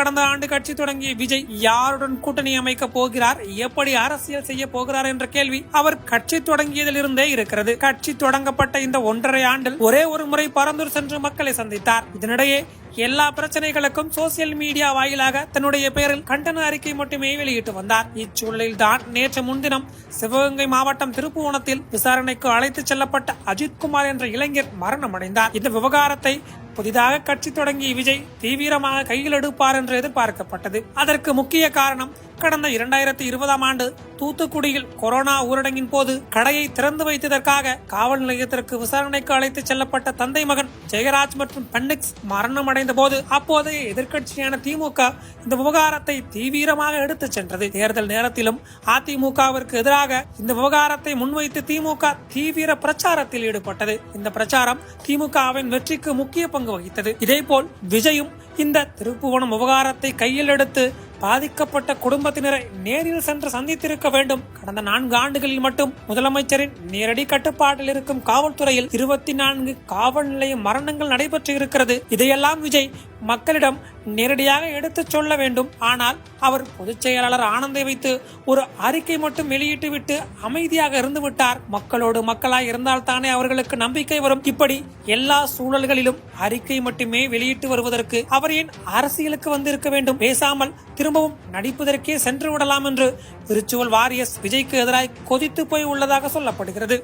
கடந்த ஆண்டு கட்சி தொடங்கிய விஜய் யாருடன் கூட்டணி அமைக்க போகிறார்? எப்படி அரசியல் செய்ய போகிறார் என்ற கேள்வி அவர் கட்சி தொடங்கியதில் இருந்தே இருக்கிறது. கட்சி தொடங்கப்பட்ட இந்த ஒன்றரை ஆண்டில் ஒரே ஒரு முறை பரந்தூர் சென்று மக்களை சந்தித்தார். இதனிடையே எல்லா பிரச்சனைகளுக்கும் சோசியல் மீடியா வாயிலாக தன்னுடைய பெயரில் கண்டன அறிக்கை மட்டுமே வெளியிட்டு வந்தார். இச்சூழலில் தான் நேற்று முன்தினம் சிவகங்கை மாவட்டம் திருப்புவனத்தில் விசாரணைக்கு அழைத்துச் செல்லப்பட்ட அஜித்குமார் என்ற இளைஞர் மரணமடைந்தார். இந்த விவகாரத்தை புதிதாக கட்சி தொடங்கிய விஜய் தீவிரமாக கையில் எடுப்பார் என்று எதிர்பார்க்கப்பட்டது. அதற்கு முக்கிய காரணம் கடந்த இரண்டாயிரத்தி இருபதாம் ஆண்டு தூத்துக்குடியில் கொரோனா ஊரடங்கின் போது கடையை திறந்து வைத்ததற்காக காவல் நிலையத்திற்கு விசாரணைக்கு அழைத்துச் செல்லப்பட்ட தந்தை மகன் ஜெயராஜ் மற்றும் பெண்டிக்ஸ் மரணமடைந்த போது அப்போதைய எதிர்க்கட்சியான திமுக இந்த விவகாரத்தை தீவிரமாக எடுத்துச் சென்றது. தேர்தல் நேரத்திலும் அதிமுகவிற்கு எதிராக இந்த விவகாரத்தை முன்வைத்து திமுக தீவிர பிரச்சாரத்தில் ஈடுபட்டது. இந்த பிரச்சாரம் திமுகவின் வெற்றிக்கு முக்கிய பங்கு வகித்தது. இதேபோல் விஜயும் இந்த திருப்புவனம் விவகாரத்தை கையில் எடுத்து பாதிக்கப்பட்ட குடும்பத்தினரை நேரில் சென்று சந்தித்திருக்க வேண்டும். கடந்த நான்கு ஆண்டுகளில் மட்டும் முதலமைச்சரின் நேரடி கட்டுப்பாட்டில் இருக்கும் காவல்துறையில் இருபத்தி நான்கு காவல் நிலைய மரணங்கள் நடைபெற்று இருக்கிறது. இதையெல்லாம் விஜய் மக்களிடம் நேரடியாக எடுத்துச் சொல்ல வேண்டும். ஆனால் அவர் பொதுச் செயலாளர் ஆனந்தை வைத்து ஒரு அறிக்கை மட்டும் வெளியிட்டு விட்டு அமைதியாக இருந்து விட்டார் மக்களோடு மக்களாய் இருந்தால் தானே அவர்களுக்கு நம்பிக்கை வரும். இப்படி எல்லா சூழல்களிலும் அறிக்கை மட்டுமே வெளியிட்டு வருவதற்கு அவர் ஏன் அரசியலுக்கு வந்திருக்க வேண்டும்? பேசாமல் திரும்பவும் நடிப்பதற்கே சென்று விடலாம் என்று விர்ச்சுவல் வாரியஸ் விஜய்க்கு எதிராக கொதித்து போய் உள்ளதாக சொல்லப்படுகிறது.